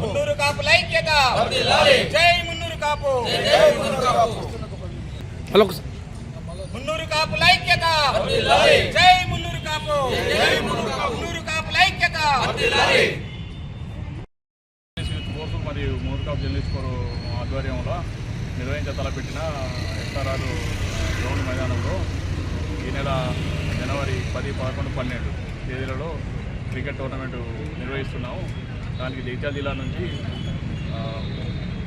మున్నూరు కాపుల ఐక్యత. జై మున్నూరు కాపు. మున్నూరు కాపుల ఐక్యత. జై మున్నూరు కాపు. మున్నూరు కాపుల ఐక్యత. యూత్ కోర్సు మరియు మూర్ఖాఫ్ జర్నలిస్ట్ ఆధ్వర్యంలో నిర్వహించ తలపెట్టిన ఎస్ఆర్ఆర్ గ్రౌండ్ మైదానంలో ఈ నెల జనవరి పది పదకొండు పన్నెండు తేదీలలో క్రికెట్ టోర్నమెంట్ నిర్వహిస్తున్నాము. దానికి జగిత్యాల జిల్లా నుంచి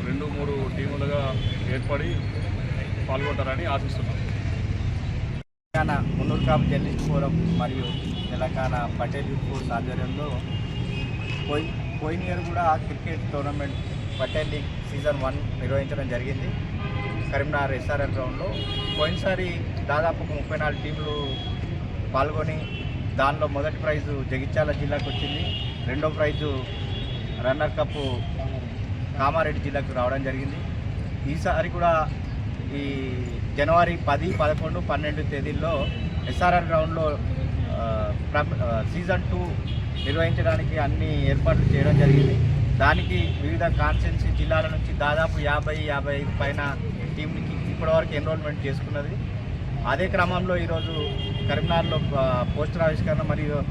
రెండు మూడు టీములుగా ఏర్పడి పాల్గొంటారని ఆశిస్తున్నాం. తెలంగాణ మున్నూరు కాపు జర్నలిస్ట్ ఫోరం మరియు తెలంగాణ పటేల్ యూత్ ఫోర్స్ ఆధ్వర్యంలో పోయి పోయిన ఇయర్ కూడా cricket tournament Patel league season one నిర్వహించడం జరిగింది. కరీంనగర్ ఎస్ఆర్ఎల్ గ్రౌండ్లో పోయినసారి దాదాపు ఒక ముప్పై నాలుగు టీంలు పాల్గొని దానిలో మొదటి ప్రైజు జగిత్యాల జిల్లాకు వచ్చింది. రెండో ప్రైజు రన్నర్ కప్ కామారెడ్డి జిల్లాకు రావడం జరిగింది. ఈసారి కూడా ఈ జనవరి పది పదకొండు పన్నెండు తేదీల్లో ఎస్ఆర్ఆర్ గ్రౌండ్లో ప్ర- సీజన్ టూ నిర్వహించడానికి అన్ని ఏర్పాట్లు చేయడం జరిగింది. దానికి వివిధ కాన్స్టెన్సీ జిల్లాల నుంచి దాదాపు యాభై యాభై పైన టీంకి ఇప్పటివరకు ఎన్రోల్మెంట్ చేసుకున్నది. అదే క్రమంలో ఈరోజు కరీంనగర్లో పోస్టర్ ఆవిష్కరణ మరియు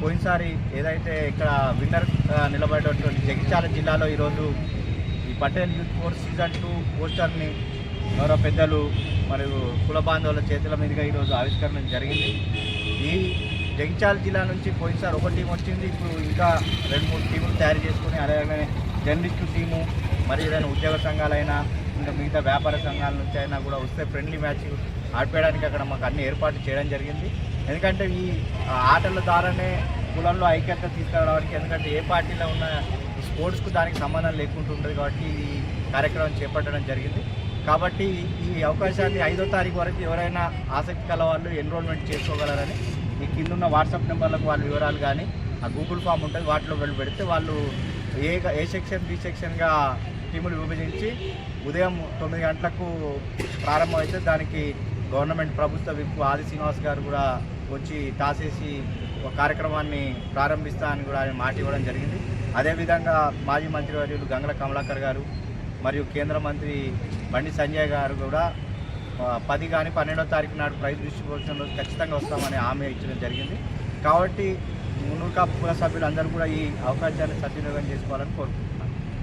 పోయినసారి ఏదైతే ఇక్కడ విన్నర్ నిలబడేటటువంటి జగిత్యాల జిల్లాలో ఈరోజు ఈ Patel youth force season two పోస్టర్ని గౌరవ పెద్దలు మరియు కుల బాంధవుల చేతుల మీదుగా ఈరోజు ఆవిష్కరణ జరిగింది. ఈ జగిత్యాల జిల్లా నుంచి పోయినసారి ఒక టీం వచ్చింది. ఇప్పుడు ఇంకా రెండు మూడు టీములు తయారు చేసుకుని అలాగే జర్నలిస్టు టీము మరి ఏదైనా ఉద్యోగ సంఘాలైనా ఇంకా మిగతా వ్యాపార సంఘాల నుంచి అయినా కూడా వస్తే ఫ్రెండ్లీ మ్యాచ్ ఆడిపోయడానికి అక్కడ మాకు అన్ని ఏర్పాటు చేయడం జరిగింది. ఎందుకంటే ఈ ఆటల ద్వారానే కులంలో ఐక్యత తీసుకురావడానికి ఎందుకంటే ఏ పార్టీలో ఉన్న స్పోర్ట్స్కు దానికి సంబంధం లేకుండా ఉంటుంది కాబట్టి ఈ కార్యక్రమం చేపట్టడం జరిగింది. కాబట్టి ఈ అవకాశాన్ని ఐదో తారీఖు వరకు ఎవరైనా ఆసక్తి కల వాళ్ళు ఎన్రోల్మెంట్ చేసుకోగలరని ఈ కిందన్న వాట్సాప్ నెంబర్లకు వాళ్ళ వివరాలు కానీ ఆ గూగుల్ ఫామ్ ఉంటుంది వాటిలో వెళ్ళి పెడితే వాళ్ళు ఏ ఏ సెక్షన్ బి సెక్షన్గా టీములు విభజించి ఉదయం తొమ్మిది గంటలకు ప్రారంభమైతే దానికి గవర్నమెంట్ ప్రభుత్వ విప్ ఆది శ్రీనివాస్ గారు కూడా వచ్చి తాసేసి ఒక కార్యక్రమాన్ని ప్రారంభిస్తా అని కూడా ఆయన మాట ఇవ్వడం జరిగింది. అదేవిధంగా మాజీ మంత్రివర్యులు గంగల కమలాకర్ గారు మరియు కేంద్ర మంత్రి బండి సంజయ్ గారు కూడా పది కానీ పన్నెండో తారీఖు నాడు ప్రైజ్ డిస్ట్రిబ్యూషన్ రోజు ఖచ్చితంగా వస్తామని హామీ ఇచ్చడం జరిగింది. కాబట్టి మున్నూరు కాపు కుల సభ్యులందరూ కూడా ఈ అవకాశాన్ని సద్వినియోగం చేసుకోవాలని కోరుకుంటున్నాను